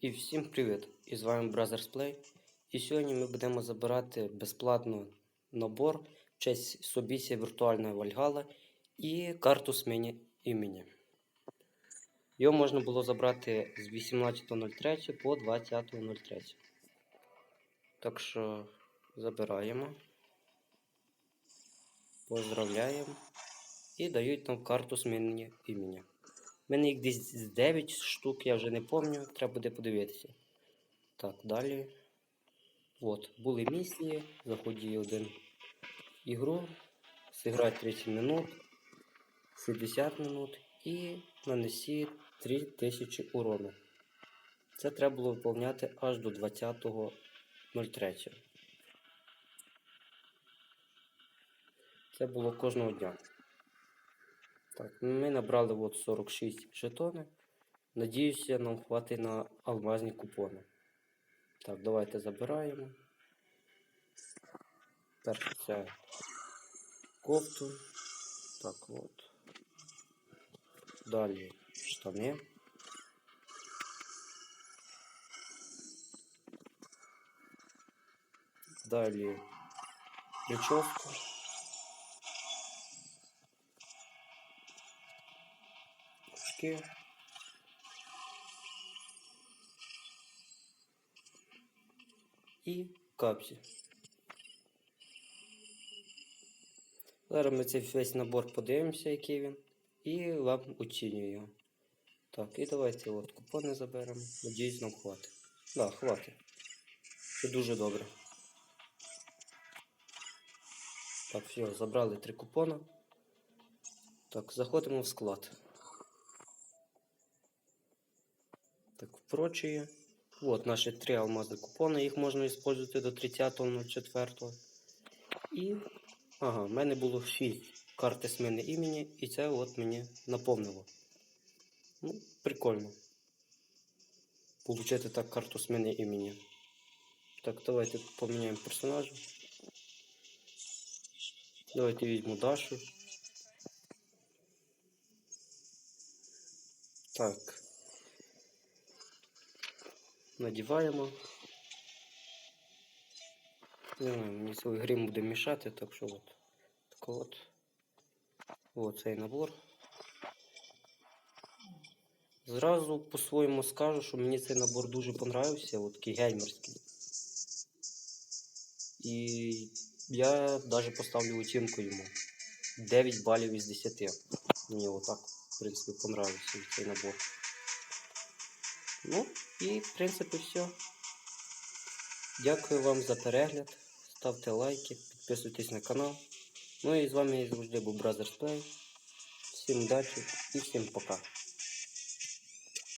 І всім привіт! І з вами Brothers Play. І сьогодні ми будемо забирати безплатно набор в честь Собісі віртуальної Вальгали і карту зміни імені. Його можна було забрати з 18.03 по 20.03. Так що забираємо. Поздравляємо. І дають нам карту зміни імені. У мене їх десь 9 штук, я вже не пам'ятаю, треба буде подивитися. Так, далі. От, були місії, заході один ігру, зіграти 30 минут, 60 минут і нанесі 3000 урону. Це треба було виконувати аж до 20.03. Це було кожного дня. Так, ми набрали от 46 жетони. Надіюся, нам хватить на алмазні купони. Так, давайте забираємо. Перше це кофту. Так, от. Далі штани. Далі прическу. Очки. І капсі. Зараз ми цей весь набор подивимося, який він, і вам оцінюю його. Так, і давайте от купони заберемо. Надіюсь, нам хватить. Так, да, хватить. Це дуже добре. Так, все, забрали три купона. Так, заходимо в склад. Так, прочие. Вот наши три алмазные купони. Їх можна використовувати до 30.04. І. Ага, в мене було 6 карти зміни імені, і це от мені наповнило. Ну, прикольно. Получити так карту зміни імені. Так, давайте поміняємо персонажа. Давайте візьму Дашу. Так. Надіваємо. Не знаю, мені свій грим буде мішати, так що от. Так от. От цей набор. Зразу по-своєму скажу, що мені цей набор дуже понравився, от такий геймерський. І я навіть поставлю оцінку йому. 9 балів із 10. Мені отак, в принципі, понравився цей набор. Ну, і в принципі все. Дякую вам за перегляд. Ставте лайки, підписуйтесь на канал. Ну і з вами я завжди був Brothers Play. Всім удачі і всім пока.